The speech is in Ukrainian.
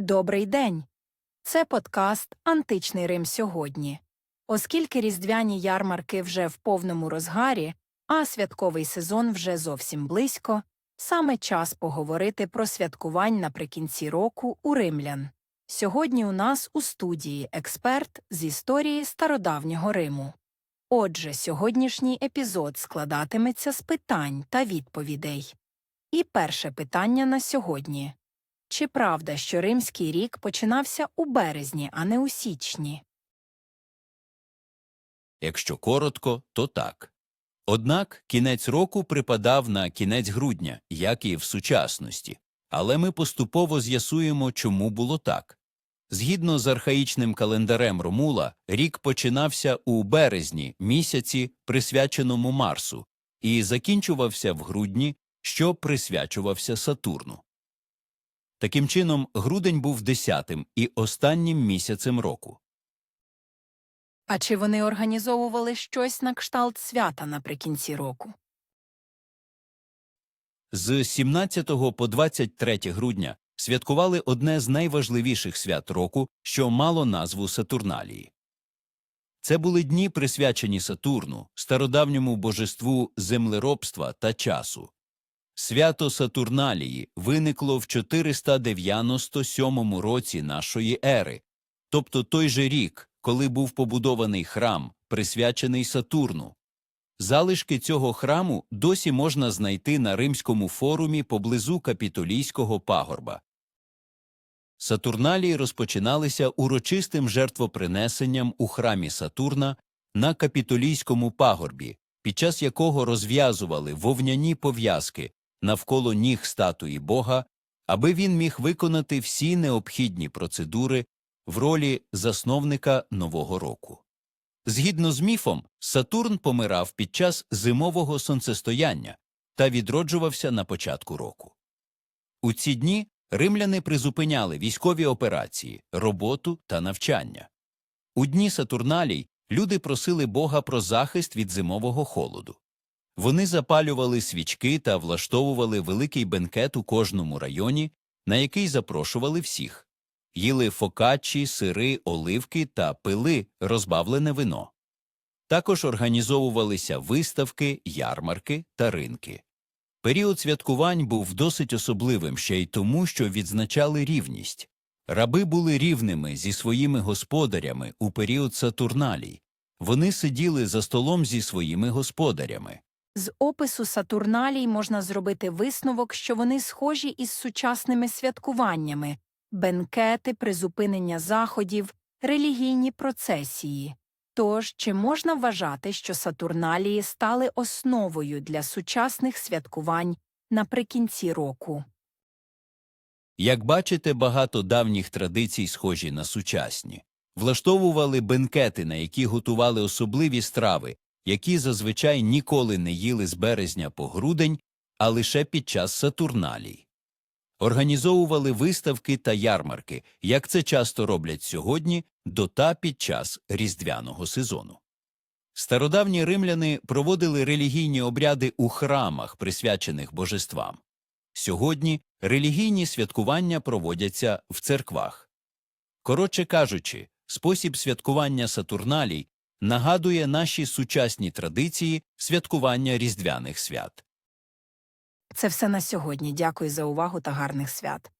Добрий день! Це подкаст Античний Рим сьогодні. Оскільки різдвяні ярмарки вже в повному розгарі, а святковий сезон вже зовсім близько, саме час поговорити про святкувань наприкінці року у римлян. Сьогодні у нас у студії експерт з історії стародавнього Риму. Отже, сьогоднішній епізод складатиметься з питань та відповідей. І перше питання на сьогодні. Чи правда, що римський рік починався у березні, а не у січні? Якщо коротко, то так. Однак кінець року припадав на кінець грудня, як і в сучасності. Але ми поступово з'ясуємо, чому було так. Згідно з архаїчним календарем Ромула, рік починався у березні місяці, присвяченому Марсу, і закінчувався в грудні, що присвячувався Сатурну. Таким чином, грудень був десятим і останнім місяцем року. А чи вони організовували щось на кшталт свята наприкінці року? З 17 по 23 грудня святкували одне з найважливіших свят року, що мало назву Сатурналії. Це були дні, присвячені Сатурну, стародавньому божеству землеробства та часу. Свято Сатурналії виникло в 497 році нашої ери, тобто той же рік, коли був побудований храм, присвячений Сатурну. Залишки цього храму досі можна знайти на римському форумі поблизу капітолійського пагорба. Сатурналії розпочиналися урочистим жертвопринесенням у храмі Сатурна на капітолійському пагорбі, під час якого розв'язували вовняні пов'язки навколо ніг статуї Бога, аби він міг виконати всі необхідні процедури в ролі засновника Нового року. Згідно з міфом, Сатурн помирав під час зимового сонцестояння та відроджувався на початку року. У ці дні римляни призупиняли військові операції, роботу та навчання. У дні Сатурналій люди просили Бога про захист від зимового холоду. Вони запалювали свічки та влаштовували великий бенкет у кожному районі, на який запрошували всіх їли фокаччі, сири, оливки та пили розбавлене вино. Також організовувалися виставки, ярмарки та ринки. Період святкувань був досить особливим ще й тому, що відзначали рівність. Раби були рівними зі своїми господарями у період Сатурналій. Вони сиділи за столом зі своїми господарями. З опису Сатурналій можна зробити висновок, що вони схожі із сучасними святкуваннями бенкети, призупинення заходів, релігійні процесії. Тож, чи можна вважати, що Сатурналії стали основою для сучасних святкувань наприкінці року? Як бачите, багато давніх традицій схожі на сучасні. Влаштовували бенкети, на які готували особливі страви, які зазвичай ніколи не їли з березня по грудень, а лише під час Сатурналій. Організовували виставки та ярмарки, як це часто роблять сьогодні, до та під час різдвяного сезону. Стародавні римляни проводили релігійні обряди у храмах, присвячених божествам. Сьогодні релігійні святкування проводяться в церквах. Коротше кажучи, спосіб святкування Сатурналій нагадує наші сучасні традиції святкування різдвяних свят. Це все на сьогодні. Дякую за увагу та гарних свят.